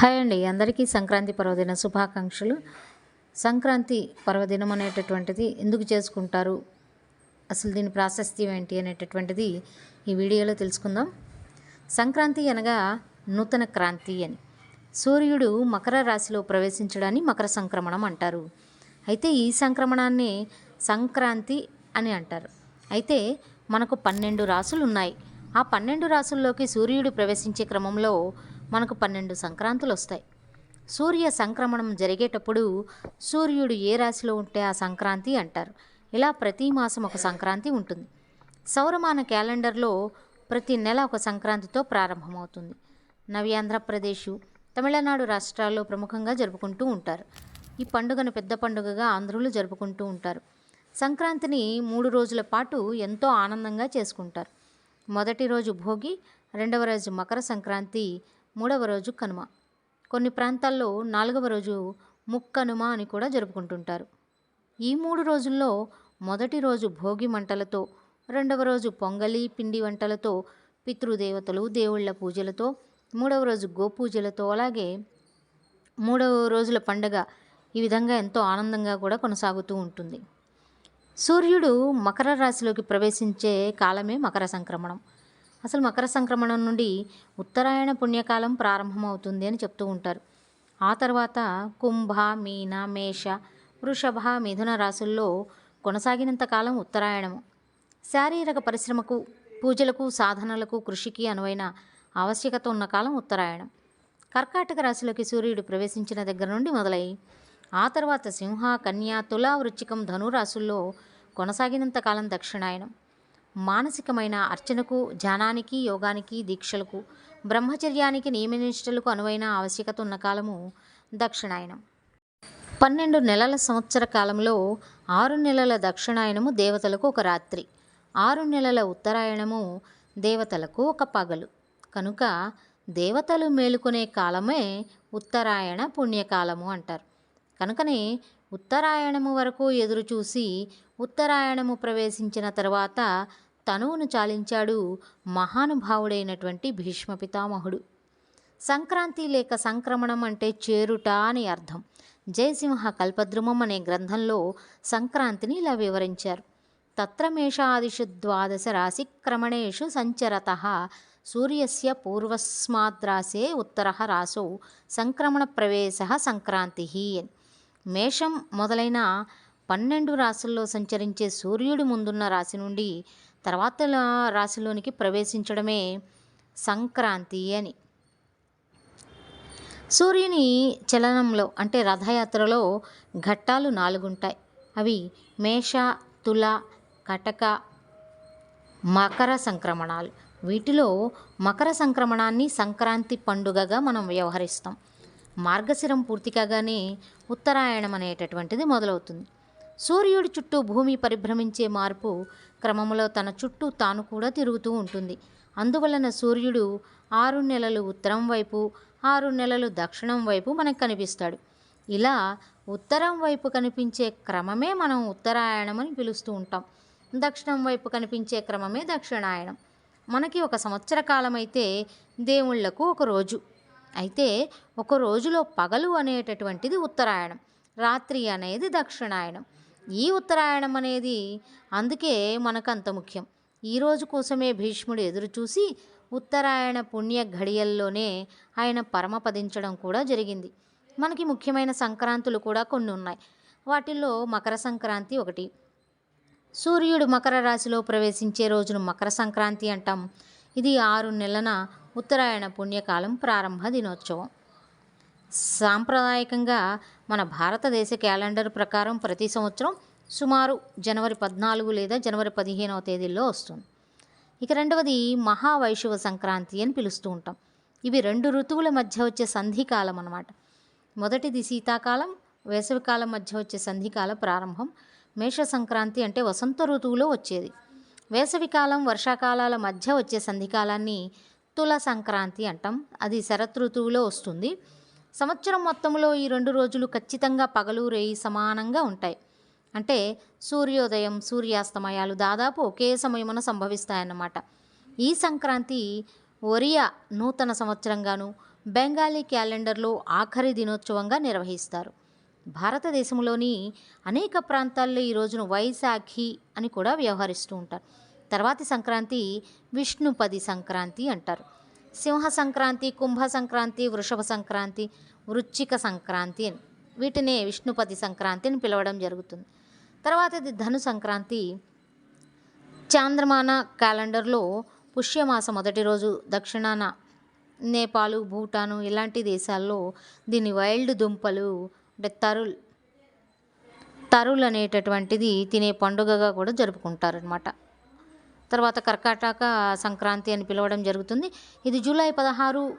Hi అండి. అందరికీ సంక్రాంతి పర్వదిన శుభాకాంక్షలు. సంక్రాంతి పర్వదినం అనేటటువంటిది ఎందుకు చేసుకుంటారు? అసలు దీని ప్రాశస్త్యం ఏంటి అనేటటువంటిది ఈ వీడియోలో తెలుసుకుందాం. సంక్రాంతి అనగా నూతన క్రాంతి అని. సూర్యుడు మకర రాశిలో ప్రవేశించడాన్ని మకర సంక్రమణం అంటారు. అయితే ఈ సంక్రమణాన్ని సంక్రాంతి అని అంటారు. అయితే మనకు పన్నెండు రాసులు ఉన్నాయి ఆ పన్నెండు రాసుల్లోకి సూర్యుడు ప్రవేశించే క్రమంలో మనకు పన్నెండు సంక్రాంతులు వస్తాయి సూర్య సంక్రమణం జరిగేటప్పుడు సూర్యుడు ఏ రాశిలో ఉంటే ఆ సంక్రాంతి అంటారు. ఇలా ప్రతి మాసం ఒక సంక్రాంతి ఉంటుంది. సౌరమాన క్యాలెండర్లో ప్రతి నెల ఒక సంక్రాంతితో ప్రారంభమవుతుంది. నవి ఆంధ్రప్రదేశ్ తమిళనాడు రాష్ట్రాల్లో ప్రముఖంగా జరుపుకుంటూ ఉంటారు. ఈ పండుగను పెద్ద పండుగగా ఆంధ్రులు జరుపుకుంటూ ఉంటారు. సంక్రాంతిని మూడు రోజుల పాటు ఎంతో ఆనందంగా చేసుకుంటారు. మొదటి రోజు భోగి రెండవ రోజు మకర సంక్రాంతి మూడవ రోజు కనుమ. కొన్ని ప్రాంతాల్లో నాలుగవ రోజు ముక్కనుమ అని కూడా జరుపుకుంటుంటారు. ఈ మూడు రోజుల్లో మొదటి రోజు భోగి మంటలతో రెండవ రోజు పొంగలి పిండి వంటలతో పితృదేవతలు దేవుళ్ళ పూజలతో మూడవ రోజు గోపూజలతో అలాగే మూడవ రోజుల పండగ ఈ విధంగా ఎంతో ఆనందంగా కూడా కొనసాగుతూ ఉంటుంది. సూర్యుడు మకర రాశిలోకి ప్రవేశించే కాలమే మకర సంక్రమణం. అసలు మకర సంక్రమణం నుండి ఉత్తరాయణ పుణ్యకాలం ప్రారంభమవుతుంది అని చెప్తూ ఉంటారు. ఆ తర్వాత కుంభ మీన మేష వృషభ మిథున రాసుల్లో కొనసాగినంత కాలం ఉత్తరాయణము. శారీరక పరిశ్రమకు పూజలకు సాధనలకు కృషికి అనువైన ఆవశ్యకత ఉన్న కాలం ఉత్తరాయణం. కర్కాటక రాశిలోకి సూర్యుడు ప్రవేశించిన దగ్గర నుండి మొదలై ఆ తర్వాత సింహ కన్య తులా వృచ్చికం ధనురాశుల్లో కొనసాగినంత కాలం దక్షిణాయనం. మానసికమైన అర్చనకు ధ్యానానికి యోగానికి దీక్షలకు బ్రహ్మచర్యానికి నియమనిష్టలకు అనువైన ఆవశ్యకత ఉన్న కాలము దక్షిణాయనం. పన్నెండు నెలల సంవత్సర కాలంలో ఆరు నెలల దక్షిణాయనము దేవతలకు ఒక రాత్రి. ఆరు నెలల ఉత్తరాయణము దేవతలకు ఒక పగలు. కనుక దేవతలు మేలుకునే కాలమే ఉత్తరాయణ పుణ్యకాలము అంటారు. కనుకనే ఉత్తరాయణము వరకు ఎదురు చూసి ఉత్తరాయణము ప్రవేశించిన తర్వాత తనువును చాలించాడు మహానుభావుడైనటువంటి భీష్మ పితామహుడు. సంక్రాంతి లేక సంక్రమణం అంటే చేరుట అని అర్థం. జయసింహ కల్పద్రుమం అనే గ్రంథంలో సంక్రాంతిని ఇలా వివరించారు. తత్రమేషాదిషు ద్వాదశ రాశిక్రమణేషు సంచరత. సూర్యస్య పూర్వస్మాద్రాసే ఉత్తర రాసౌ సంక్రమణ ప్రవేశ సంక్రాంతి మేషం మొదలైన పన్నెండు రాశుల్లో సంచరించే సూర్యుడి ముందున్న రాశి నుండి తర్వాత రాశిలోనికి ప్రవేశించడమే సంక్రాంతి అని. సూర్యుని చలనంలో అంటే రథయాత్రలో ఘట్టాలు నాలుగుంటాయి. అవి మేష తుల కటక మకర సంక్రమణాలు. వీటిలో మకర సంక్రమణాన్ని సంక్రాంతి పండుగగా మనం వ్యవహరిస్తాం. మార్గశిరం పూర్తి కాగానే ఉత్తరాయణం అనేటటువంటిది మొదలవుతుంది. సూర్యుడి చుట్టూ భూమి పరిభ్రమించే మార్పు క్రమంలో తన చుట్టూ తాను కూడా తిరుగుతూ ఉంటుంది. అందువలన సూర్యుడు ఆరు నెలలు ఉత్తరం వైపు ఆరు నెలలు దక్షిణం వైపు మనకు కనిపిస్తాడు. ఇలా ఉత్తరం వైపు కనిపించే క్రమమే మనం ఉత్తరాయణం అని పిలుస్తూ ఉంటాం. దక్షిణం వైపు కనిపించే క్రమమే దక్షిణాయనం మనకి ఒక సంవత్సర కాలం అయితే దేవుళ్ళకు ఒక రోజు. అయితే ఒక రోజులో పగలు అనేటటువంటిది ఉత్తరాయణం. రాత్రి అనేది దక్షిణాయనం ఈ ఉత్తరాయణం అనేది అందుకే మనకు అంత ముఖ్యం. ఈ రోజు కోసమే భీష్ముడు ఎదురుచూసి ఉత్తరాయణ పుణ్య ఘడియల్లోనే ఆయన పరమపదించడం కూడా జరిగింది. మనకి ముఖ్యమైన సంక్రాంతులు కూడా కొన్ని ఉన్నాయి. వాటిల్లో మకర సంక్రాంతి ఒకటి. సూర్యుడు మకర రాశిలో ప్రవేశించే రోజును మకర సంక్రాంతి అంటాం. ఇది ఆరు నెలల ఉత్తరాయణ పుణ్యకాలం ప్రారంభ దినోత్సవం. సాంప్రదాయకంగా మన భారతదేశ క్యాలెండర్ ప్రకారం ప్రతి సంవత్సరం సుమారు జనవరి పద్నాలుగు లేదా జనవరి పదిహేనవ తేదీల్లో వస్తుంది. ఇక రెండవది మహావైషవ సంక్రాంతి అని పిలుస్తూ ఉంటాం. ఇవి రెండు ఋతువుల మధ్య వచ్చే సంధికాలం అన్నమాట. మొదటిది శీతాకాలం వేసవికాలం మధ్య వచ్చే సంధికాల ప్రారంభం మేష సంక్రాంతి అంటే వసంత ఋతువులో వచ్చేది. వేసవికాలం వర్షాకాలాల మధ్య వచ్చే సంధికాలాన్ని తుల సంక్రాంతి అంటాం. అది శరత్ ఋతువులో వస్తుంది. సంవత్సరం మొత్తంలో ఈ రెండు రోజులు ఖచ్చితంగా పగలు రేయి సమానంగా ఉంటాయి. అంటే సూర్యోదయం సూర్యాస్తమయాలు దాదాపు ఒకే సమయమున సంభవిస్తాయన్నమాట. ఈ సంక్రాంతి ఒరియా నూతన సంవత్సరంగాను బెంగాలీ క్యాలెండర్లో ఆఖరి దినోత్సవంగా నిర్వహిస్తారు. భారతదేశంలోని అనేక ప్రాంతాల్లో ఈ రోజును వైశాఖి అని కూడా వ్యవహరిస్తూ ఉంటారు. తర్వాతి సంక్రాంతి విష్ణుపది సంక్రాంతి అంటారు. సింహ సంక్రాంతి కుంభ సంక్రాంతి వృషభ సంక్రాంతి వృచ్చిక సంక్రాంతి అని. వీటినే విష్ణుపతి సంక్రాంతి అని పిలవడం జరుగుతుంది. తర్వాతది ధను సంక్రాంతి. చాంద్రమాన క్యాలెండర్లో పుష్యమాస మొదటి రోజు దక్షిణాన నేపాలు భూటాను ఇలాంటి దేశాల్లో దీని వైల్డ్ దుంపలు అంటే తరుల్ తరుల్ అనేటటువంటిది తినే పండుగగా కూడా జరుపుకుంటారనమాట తర్వాత కర్కాటక సంక్రాంతి అని పిలవడం జరుగుతుంది. ఇది జూలై పదహారు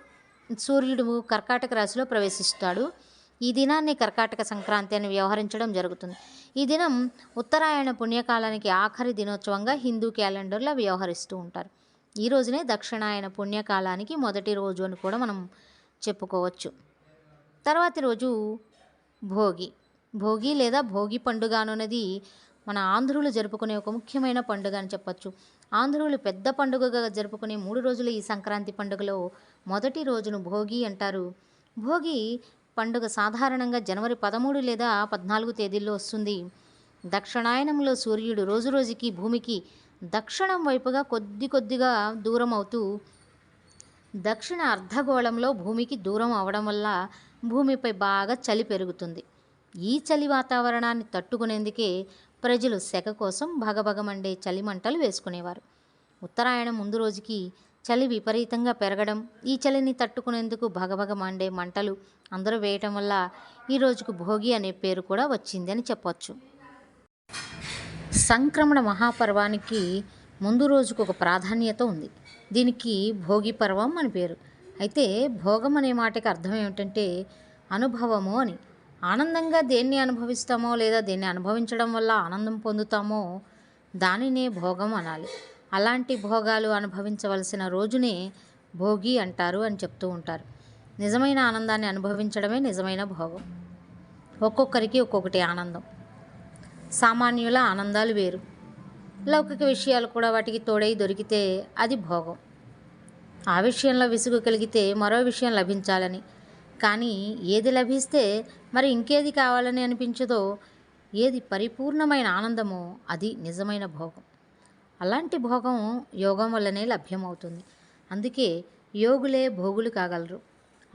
సూర్యుడు కర్కాటక రాశిలో ప్రవేశిస్తాడు. ఈ దినాన్ని కర్కాటక సంక్రాంతి అని వ్యవహరించడం జరుగుతుంది. ఈ దినం ఉత్తరాయణ పుణ్యకాలానికి ఆఖరి దినోత్సవంగా హిందూ క్యాలెండర్లో వ్యవహరిస్తూ ఉంటారు. ఈ రోజునే దక్షిణాయన పుణ్యకాలానికి మొదటి రోజు అని కూడా మనం చెప్పుకోవచ్చు. తర్వాతి రోజు భోగి. భోగి లేదా భోగి పండుగ అనున్నది మన ఆంధ్రులు జరుపుకునే ఒక ముఖ్యమైన పండుగ అని చెప్పొచ్చు. ఆంధ్రులు పెద్ద పండుగగా జరుపుకునే మూడు రోజుల ఈ సంక్రాంతి పండుగలో మొదటి రోజును భోగి అంటారు. భోగి పండుగ సాధారణంగా జనవరి పదమూడు లేదా పద్నాలుగు తేదీల్లో వస్తుంది. దక్షిణాయనంలో సూర్యుడు రోజు రోజుకి భూమికి దక్షిణం వైపుగా కొద్ది కొద్దిగా దూరం అవుతూ దక్షిణ అర్ధగోళంలో భూమికి దూరం అవడం వల్ల భూమిపై బాగా చలి పెరుగుతుంది. ఈ చలి వాతావరణాన్ని తట్టుకునేందుకే ప్రజలు సెగ కోసం భగభగమండే చలి మంటలు వేసుకునేవారు. ఉత్తరాయణం ముందు రోజుకి చలి విపరీతంగా పెరగడం ఈ చలిని తట్టుకునేందుకు భగభగ మండే మంటలు అందరూ వేయటం వల్ల ఈ రోజుకు భోగి అనే పేరు కూడా వచ్చిందని చెప్పవచ్చు చెప్పొచ్చు. సంక్రమణ మహాపర్వానికి ముందు రోజుకు ఒక ప్రాధాన్యత ఉంది. దీనికి భోగి పర్వం అని పేరు. అయితే భోగం అనే మాటకి అర్థం ఏమిటంటే అనుభవము అని. ఆనందంగా దేన్ని అనుభవిస్తామో లేదా దేన్ని అనుభవించడం వల్ల ఆనందం పొందుతామో దానినే భోగం అనాలి. అలాంటి భోగాలు అనుభవించవలసిన రోజునే భోగి అంటారు అని చెప్తూ ఉంటారు. నిజమైన ఆనందాన్ని అనుభవించడమే నిజమైన భోగం. ఒక్కొక్కరికి ఒక్కొక్కటి ఆనందం. సామాన్యుల ఆనందాలు వేరు. లౌకిక విషయాలు కూడా వాటికి తోడై దొరికితే అది భోగం. ఆ విషయంలో విసుగు కలిగితే మరో విషయం లభించాలని కానీ ఏది లభిస్తే మరి ఇంకేది కావాలని అనిపించదో ఏది పరిపూర్ణమైన ఆనందమో అది నిజమైన భోగం. అలాంటి భోగం యోగం వల్లనే లభ్యమవుతుంది. అందుకే యోగులే భోగులు కాగలరు.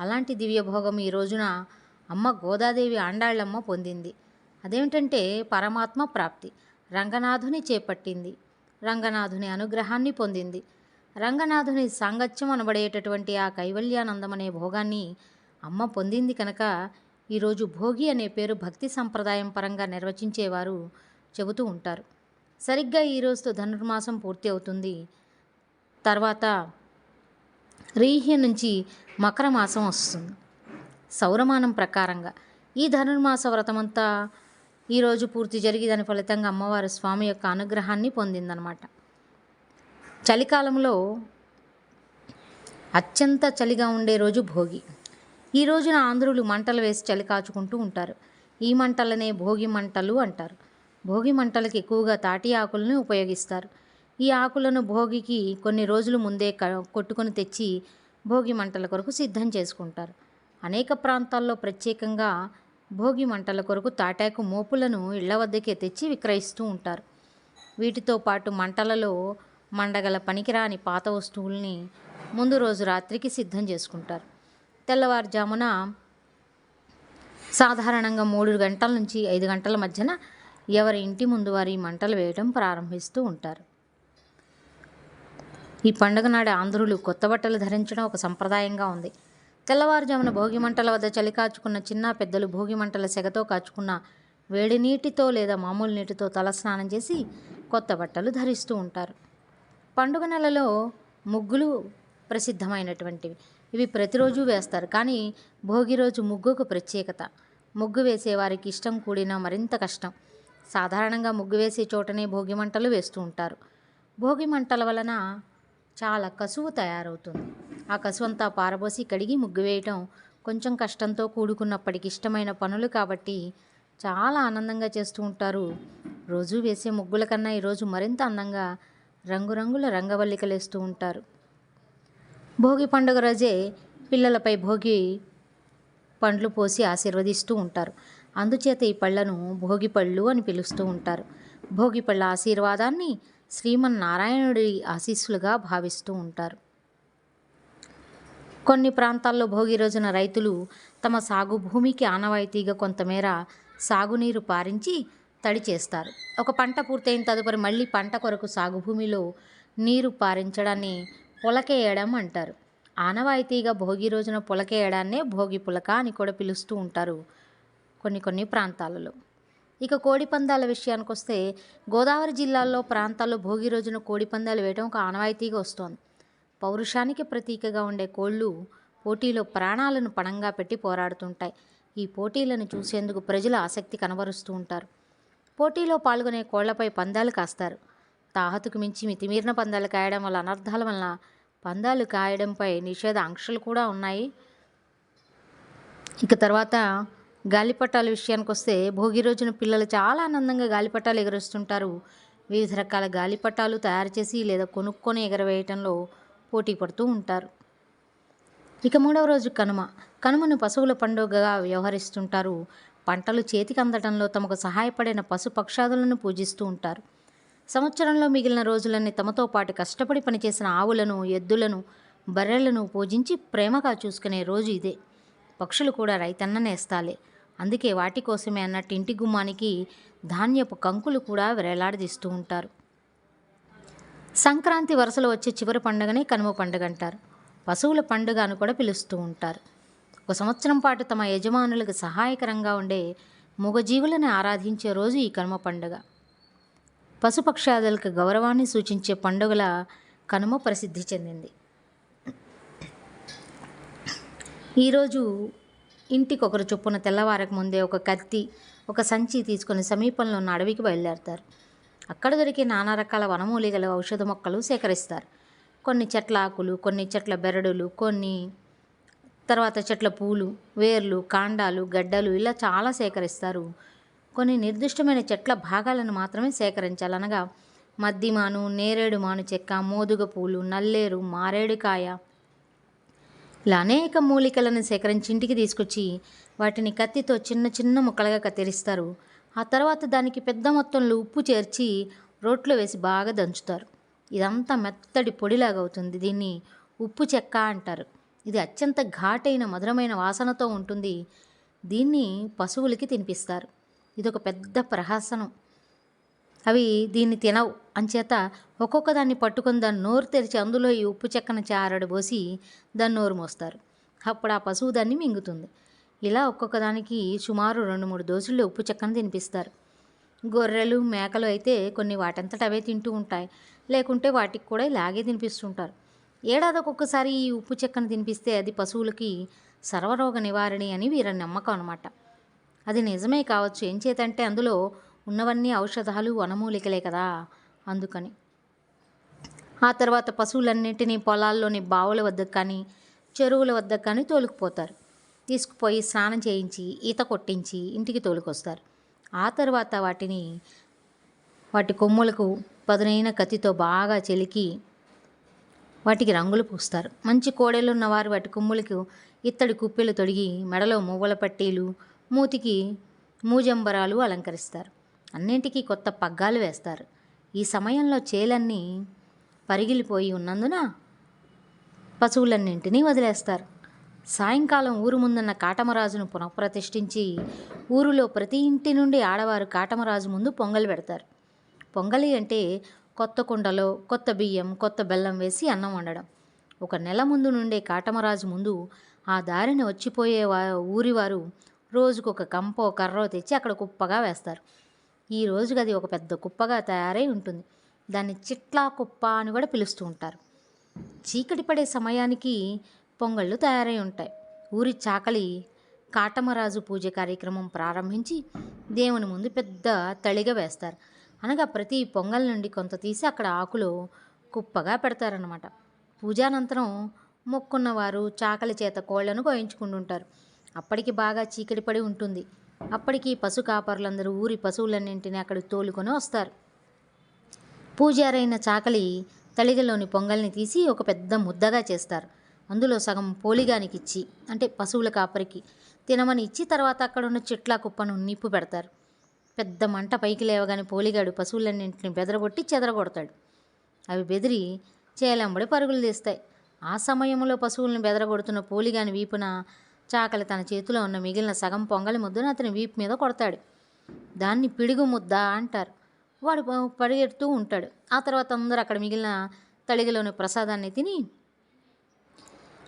అలాంటి దివ్య భోగం ఈ రోజున అమ్మ గోదాదేవి ఆండాళ్ళమ్మ పొందింది. అదేమిటంటే పరమాత్మ ప్రాప్తి. రంగనాథుని చేపట్టింది. రంగనాథుని అనుగ్రహాన్ని పొందింది. రంగనాథుని సాంగత్యం అనబడేటటువంటి ఆ కైవల్యానందం అనే భోగాన్ని అమ్మ పొందింది కనుక ఈరోజు భోగి అనే పేరు భక్తి సంప్రదాయం పరంగా నిర్వచించేవారు చెబుతూ ఉంటారు. సరిగ్గా ఈ రోజుతో ధనుర్మాసం పూర్తి అవుతుంది. తర్వాత రీహ్య నుంచి మకర మాసం వస్తుంది. సౌరమానం ప్రకారంగా ఈ ధనుర్మాస వ్రతమంతా ఈరోజు పూర్తి జరిగి దాని ఫలితంగా అమ్మవారు స్వామి యొక్క అనుగ్రహాన్ని పొందిందనమాట. చలికాలంలో అత్యంత చలిగా ఉండే రోజు భోగి. ఈ రోజున ఆంధ్రులు మంటలు వేసి చలి కాచుకుంటూ ఉంటారు. ఈ మంటలనే భోగి మంటలు అంటారు. భోగి మంటలకు ఎక్కువగా తాటి ఆకులను ఉపయోగిస్తారు. ఈ ఆకులను భోగికి కొన్ని రోజులు ముందే క కొట్టుకొని తెచ్చి భోగి మంటల కొరకు సిద్ధం చేసుకుంటారు. అనేక ప్రాంతాల్లో ప్రత్యేకంగా భోగి మంటల కొరకు తాటాకు మోపులను ఇళ్ళ వద్దకే తెచ్చి విక్రయిస్తూ ఉంటారు. వీటితో పాటు మంటలలో మండగల పనికిరాని పాత వస్తువుల్ని ముందు రోజు రాత్రికి సిద్ధం చేసుకుంటారు. తెల్లవారుజామున సాధారణంగా మూడు గంటల నుంచి ఐదు గంటల మధ్యన ఎవరి ఇంటి ముందు వారి మంటలు వేయడం ప్రారంభిస్తూ ఉంటారు. ఈ పండుగ నాడు ఆంధ్రులు కొత్త బట్టలు ధరించడం ఒక సంప్రదాయంగా ఉంది. తెల్లవారుజామున భోగి మంటల వద్ద చలి కాచుకున్న చిన్న పెద్దలు భోగి మంటల సెగతో కాచుకున్న వేడి నీటితో లేదా మామూలు నీటితో తలస్నానం చేసి కొత్త బట్టలు ధరిస్తూ ఉంటారు. పండుగ నెలలో ముగ్గులు ప్రసిద్ధమైనటువంటివి. ఇవి ప్రతిరోజు వేస్తారు. కానీ భోగి రోజు ముగ్గుకు ప్రత్యేకత. ముగ్గు వేసే వారికి ఇష్టం కూడిన మరింత కష్టం. సాధారణంగా ముగ్గు వేసే చోటనే భోగి మంటలు వేస్తూ ఉంటారు. భోగి మంటల వలన చాలా కసువు తయారవుతుంది. ఆ కసువు అంతా పారబోసి కడిగి ముగ్గు వేయటం కొంచెం కష్టంతో కూడుకున్నప్పటికీ ఇష్టమైన పనులు కాబట్టి చాలా ఆనందంగా చేస్తూ ఉంటారు. రోజు వేసే ముగ్గుల కన్నా ఈరోజు మరింత అందంగా రంగురంగుల రంగవల్లికలేస్తూ ఉంటారు. భోగి పండుగ రోజే పిల్లలపై భోగి పండ్లు పోసి ఆశీర్వదిస్తూ ఉంటారు. అందుచేత ఈ పళ్ళను భోగి పళ్ళు అని పిలుస్తూ ఉంటారు. భోగి పళ్ళ ఆశీర్వాదాన్ని శ్రీమన్నారాయణుడి ఆశీస్సులుగా భావిస్తూ ఉంటారు. కొన్ని ప్రాంతాల్లో భోగి రోజున రైతులు తమ సాగు భూమికి ఆనవాయితీగా కొంతమేర సాగునీరు పారించి తడి చేస్తారు. ఒక పంట పూర్తయిన తదుపరి మళ్ళీ పంట కొరకు సాగు భూమిలో నీరు పారించడాన్ని పులకేయడం అంటారు. ఆనవాయితీగా భోగి రోజున పులకేయడాన్నే భోగి పులక అని కూడా పిలుస్తూ ఉంటారు కొన్ని కొన్ని ప్రాంతాలలో. ఇక కోడి పందాల విషయానికి వస్తే గోదావరి జిల్లాల్లో ప్రాంతాల్లో భోగి రోజున కోడి పందాలు వేయడం ఒక ఆనవాయితీగా వస్తోంది. పౌరుషానికి ప్రతీకగా ఉండే కోళ్ళు పోటీలో ప్రాణాలను పణంగా పెట్టి పోరాడుతుంటాయి. ఈ పోటీలను చూసేందుకు ప్రజలు ఆసక్తి కనబరుస్తూ ఉంటారు. పోటీలో పాల్గొనే కోళ్ళపై పందాలు కాస్తారు. తాహతుకు మించి మితిమీరిన పందాలు కాయడం వల్ల అనర్థాల వలన పందాలు కాయడంపై నిషేధ ఆంక్షలు కూడా ఉన్నాయి. ఇక తర్వాత గాలిపటాల విషయానికి వస్తే భోగి రోజున పిల్లలు చాలా ఆనందంగా గాలిపటాలు ఎగరేస్తుంటారు. వివిధ రకాల గాలిపటాలు తయారు చేసి లేదా కొనుక్కొని ఎగరవేయటంలో పోటీ పడుతూ ఉంటారు. ఇక మూడవ రోజు కనుమ. కనుమను పశువుల పండుగగా వ్యవహరిస్తుంటారు. పంటలు చేతికి అందడంలో తమకు సహాయపడిన పశు పక్షాదులను పూజిస్తూ ఉంటారు. సంవత్సరంలో మిగిలిన రోజులన్నీ తమతో పాటు కష్టపడి పనిచేసిన ఆవులను ఎద్దులను బర్రెలను పూజించి ప్రేమగా చూసుకునే రోజు ఇదే. పక్షులు కూడా రైతన్న నేస్తాలే అందుకే వాటి కోసమే అన్నట్టు ఇంటి గుమ్మానికి ధాన్యపు కంకులు కూడా వేలాడదీస్తూ ఉంటారు. సంక్రాంతి వరుసలో వచ్చే చివరి పండుగనే కనుమ పండుగ అంటారు పశువుల పండుగ అని కూడా పిలుస్తూ ఉంటారు. ఒక సంవత్సరం పాటు తమ యజమానులకు సహాయకరంగా ఉండే మూగజీవులను ఆరాధించే రోజు ఈ కనుమ పండుగ. పశుపక్షాదులకు గౌరవాన్ని సూచించే పండుగల కనుమ ప్రసిద్ధి చెందింది. ఈరోజు ఇంటికొకరు చొప్పున తెల్లవారక ముందే ఒక కత్తి ఒక సంచి తీసుకొని సమీపంలో ఉన్న అడవికి బయలుదేరతారు. అక్కడ దొరికే నానా రకాల వనమూలికలు ఔషధ మొక్కలు సేకరిస్తారు. కొన్ని చెట్ల ఆకులు కొన్ని చెట్ల బెరడులు కొన్ని తర్వాత చెట్ల పూలు వేర్లు కాండాలు గడ్డలు ఇలా చాలా సేకరిస్తారు. కొన్ని నిర్దిష్టమైన చెట్ల భాగాలను మాత్రమే సేకరించాలనగా మద్దిమాను నేరేడు మాను చెక్క మోదుగ పూలు నల్లేరు మారేడుకాయ ఇలా అనేక మూలికలను సేకరించి ఇంటికి తీసుకొచ్చి వాటిని కత్తితో చిన్న చిన్న ముక్కలుగా కత్తిరిస్తారు. ఆ తర్వాత దానికి పెద్ద మొత్తంలో ఉప్పు చేర్చి రోట్లో వేసి బాగా దంచుతారు. ఇదంతా మెత్తడి పొడిలాగా అవుతుంది. దీన్ని ఉప్పు చెక్క అంటారు. ఇది అత్యంత ఘాటైన మధురమైన వాసనతో ఉంటుంది. దీన్ని పశువులకి తినిపిస్తారు. ఇది ఒక పెద్ద ప్రహసనం. అవి దీన్ని తినవు. అంచేత ఒక్కొక్క దాన్ని పట్టుకొని దాన్ని నోరు తెరిచి అందులో ఈ ఉప్పు చెక్కన చారడు పోసి దాన్ని నోరు మోస్తారు. అప్పుడు ఆ పశువు దాన్ని మింగుతుంది. ఇలా ఒక్కొక్క దానికి సుమారు రెండు మూడు దోసుల్లో ఉప్పు చెక్కను తినిపిస్తారు. గొర్రెలు మేకలు అయితే కొన్ని వాటంతట అవే తింటూ ఉంటాయి. లేకుంటే వాటికి కూడా ఇలాగే తినిపిస్తుంటారు. ఏడాది ఒక్కొక్కసారి ఈ ఉప్పు చెక్కను తినిపిస్తే అది పశువులకి సర్వరోగ నివారణి అని వీరి నమ్మకం అనమాట అది నిజమే కావచ్చు. ఏం చేతంటే అందులో ఉన్నవన్నీ ఔషధాలు వనమూలికలే కదా అందుకని. ఆ తర్వాత పశువులన్నింటినీ పొలాల్లోని బావుల వద్దకు కానీ చెరువుల వద్దకు కానీ తోలుకుపోతారు. తీసుకుపోయి స్నానం చేయించి ఈత కొట్టించి ఇంటికి తోలుకొస్తారు. ఆ తర్వాత వాటిని వాటి కొమ్ములకు పదునైన కత్తితో బాగా చెలికి వాటికి రంగులు పూస్తారు. మంచి కోడెలు ఉన్నవారు వాటి కొమ్ములకు ఇత్తడి కుప్పెలు తొడిగి మెడలో మువ్వల పట్టీలు మూతికి మూజంబరాలు అలంకరిస్తారు. అన్నింటికీ కొత్త పగ్గాలు వేస్తారు. ఈ సమయంలో చేలన్నీ పరిగిలిపోయి ఉన్నందున పశువులన్నింటినీ వదిలేస్తారు. సాయంకాలం ఊరు ముందున్న కాటమరాజును పునఃప్రతిష్ఠించి ఊరిలో ప్రతి ఇంటి నుండి ఆడవారు కాటమరాజు ముందు పొంగలి పెడతారు. పొంగలి అంటే కొత్త కుండలో కొత్త బియ్యం కొత్త బెల్లం వేసి అన్నం వండడం. ఒక నెల ముందు నుండే కాటమరాజు ముందు ఆ దారిని వచ్చిపోయే వా రోజుకు రోజుకొక కంపో కర్రో తెచ్చి అక్కడ కుప్పగా వేస్తారు. ఈ రోజుకి అది ఒక పెద్ద కుప్పగా తయారై ఉంటుంది. దాన్ని చిట్లా కుప్ప అని కూడా పిలుస్తూ ఉంటారు. చీకటి పడే సమయానికి పొంగళ్ళు తయారై ఉంటాయి. ఊరి చాకలి కాటమరాజు పూజ కార్యక్రమం ప్రారంభించి దేవుని ముందు పెద్ద తళిగ వేస్తారు. అనగా ప్రతి పొంగల్ నుండి కొంత తీసి అక్కడ ఆకులో కుప్పగా పెడతారనమాట పూజానంతరం మొక్కున్నవారు చాకలి చేత కోళ్ళను కోయించుకుంటుంటారు. అప్పటికి బాగా చీకటి పడి ఉంటుంది. అప్పటికి పశు కాపర్లందరూ ఊరి పశువులన్నింటినీ అక్కడికి తోలుకొని వస్తారు. పూజారైన చాకలి తలిగలోని పొంగల్ని తీసి ఒక పెద్ద ముద్దగా చేస్తారు. అందులో సగం పోలిగానికి ఇచ్చి అంటే పశువుల కాపరికి తినమని ఇచ్చి తర్వాత అక్కడ ఉన్న చెట్ల కుప్పను నిప్పు పెడతారు. పెద్ద మంట పైకి లేవగానే పోలిగాడు పశువులన్నింటిని బెదరగొట్టి చెదరగొడతాడు. అవి బెదిరి చేలంబడి పరుగులు తీస్తాయి. ఆ సమయంలో పశువులను బెదరగొడుతున్న పోలిగాని వీపున చాకలి తన చేతిలో ఉన్న మిగిలిన సగం పొంగలి ముద్దను అతని వీపు మీద కొడతాడు. దాన్ని పిడుగు ముద్ద అంటారు. వాడు పరిగెడుతూ ఉంటాడు. ఆ తర్వాత అందరూ అక్కడ మిగిలిన తడిగిలోని ప్రసాదాన్ని తిని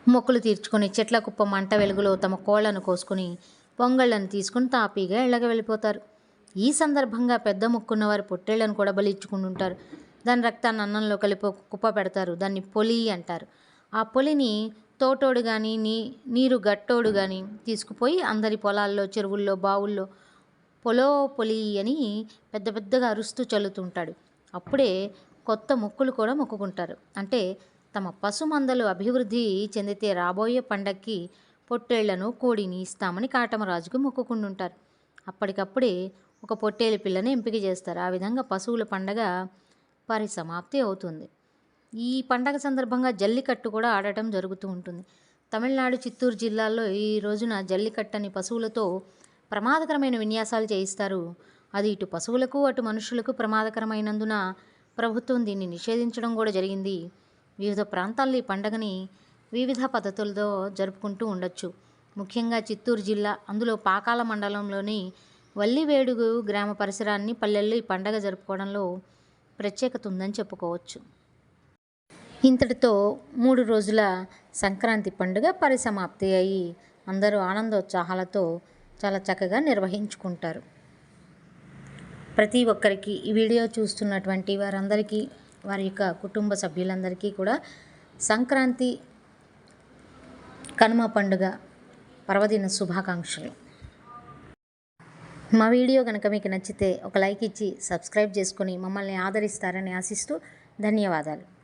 మొక్కులు తీర్చుకొని చెట్ల కుప్ప మంట వెలుగులో తమ కోళ్ళను కోసుకుని పొంగళ్ళను తీసుకుని తాపీగా ఇళ్ళకి వెళ్ళిపోతారు. ఈ సందర్భంగా పెద్ద ముక్కున్న వారు పొట్టేళ్ళను కూడా బలిచ్చుకుంటుంటారు. దాని రక్తాన్ని అన్నంలో కలిపి కుప్ప పెడతారు. దాన్ని పొలి అంటారు. ఆ పొలిని తోటోడు కానీ నీ నీరు గట్టోడు కానీ తీసుకుపోయి అందరి పొలాల్లో చెరువుల్లో బావుల్లో పొలో పొలి అని పెద్ద పెద్దగా అరుస్తూ చల్లుతుంటాడు. అప్పుడే కొత్త మొక్కులు కూడా మొక్కుకుంటారు. అంటే తమ పశుమందలు అభివృద్ధి చెందితే రాబోయే పండక్కి పొట్టేళ్ళను కోడిని ఇస్తామని కాటమరాజుకు మొక్కుకుంటుంటారు అప్పటికప్పుడే ఒక పొట్టేలు పిల్లని ఎంపిక చేస్తారు. ఆ విధంగా పశువుల పండగ పరిసమాప్తి అవుతుంది. ఈ పండగ సందర్భంగా జల్లికట్టు కూడా ఆడటం జరుగుతూ ఉంటుంది. తమిళనాడు చిత్తూరు జిల్లాల్లో ఈ రోజున జల్లికట్టు అని పశువులతో ప్రమాదకరమైన విన్యాసాలు చేయిస్తారు. అది ఇటు పశువులకు అటు మనుషులకు ప్రమాదకరమైనందున ప్రభుత్వం దీన్ని నిషేధించడం కూడా జరిగింది. వివిధ ప్రాంతాల్లో ఈ పండగని వివిధ పద్ధతులతో జరుపుకుంటూ ఉండొచ్చు. ముఖ్యంగా చిత్తూరు జిల్లా అందులో పాకాల మండలంలోని వల్లివేడుగు గ్రామ పరిసరాన్ని పల్లెల్లో ఈ పండగ జరుపుకోవడంలో ప్రత్యేకత ఉందని చెప్పుకోవచ్చు. ఇంతటితో మూడు రోజుల సంక్రాంతి పండుగ పరిసమాప్తి అయి అందరూ ఆనందోత్సాహాలతో చాలా చక్కగా నిర్వహించుకుంటారు. ప్రతి ఒక్కరికి ఈ వీడియో చూస్తున్నటువంటి వారందరికీ వారి యొక్క కుటుంబ సభ్యులందరికీ కూడా సంక్రాంతి కనుమ పండుగ పర్వదిన శుభాకాంక్షలు. మా వీడియో కనుక మీకు నచ్చితే ఒక లైక్ ఇచ్చి సబ్స్క్రైబ్ చేసుకొని మమ్మల్ని ఆదరిస్తారని ఆశిస్తూ ధన్యవాదాలు.